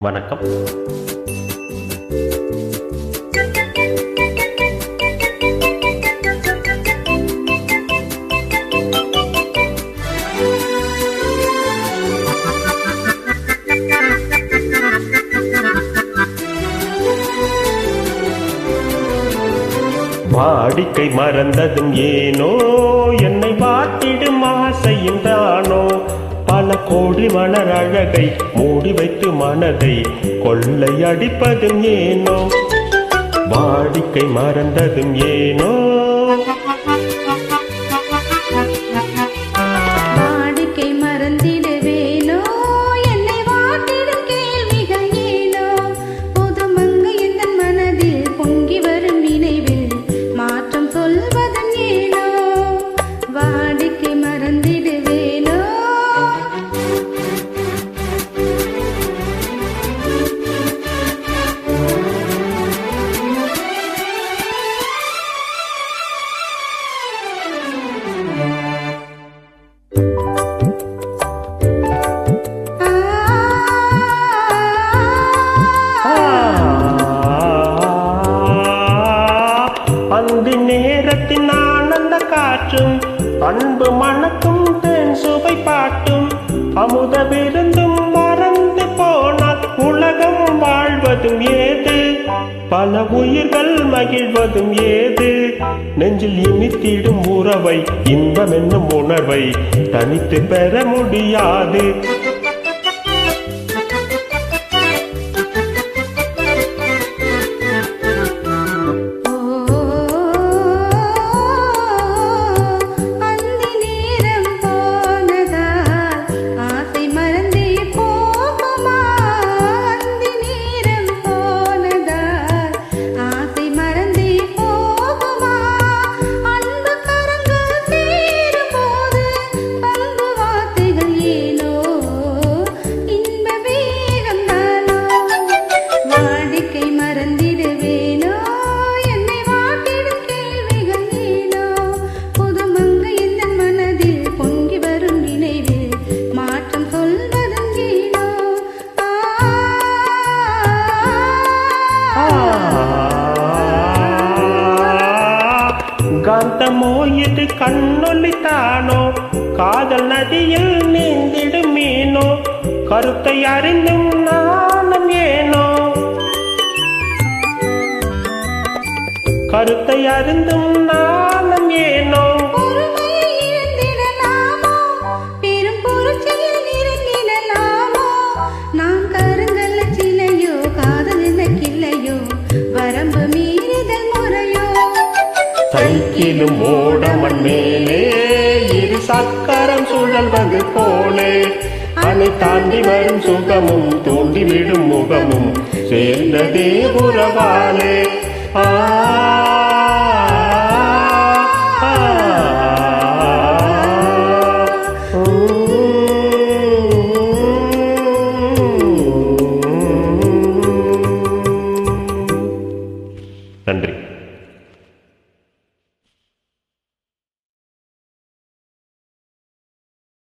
வணக்கம். வாடிக்கை மறந்ததும் ஏனோ என்னை பார்த்திடும் ஆசையும் தானோ பல கோடி மலர் அழகை மூடி வைத்து மனதை கொள்ளை அடிப்பதும் ஏனோ? வாடிக்கை மறந்ததும் ஏனோ? காற்றும் அன்பு மணக்கும் தேன் சுவை பாட்டும் அமுத விருந்தும் மறந்து போனால் உலகம் வாழ்வதும் ஏது? பல உயிர்கள் மகிழ்வதும் ஏது? நெஞ்சில் இனித்திடும் உறவை இன்பம் என்னும் உணர்வை தனித்து பெற முடியாது. காந்தமோ இது கண்ணொலி தானோ? காதல் நதியில் நீந்திடும் மீனோ? கருத்தை அறிந்தும் நாணம் ஏனோ? கருத்தை அறிந்தும் நாணம் ஏனோ? முற்றிலும் ஓடமன் மேலே இரு சக்கரம் சுழல்வது போலே அதை தாண்டி வரும் சுகமும் தூண்டிவிடும் முகமும் சேர்ந்ததே உறவாலே ஆ நன்றி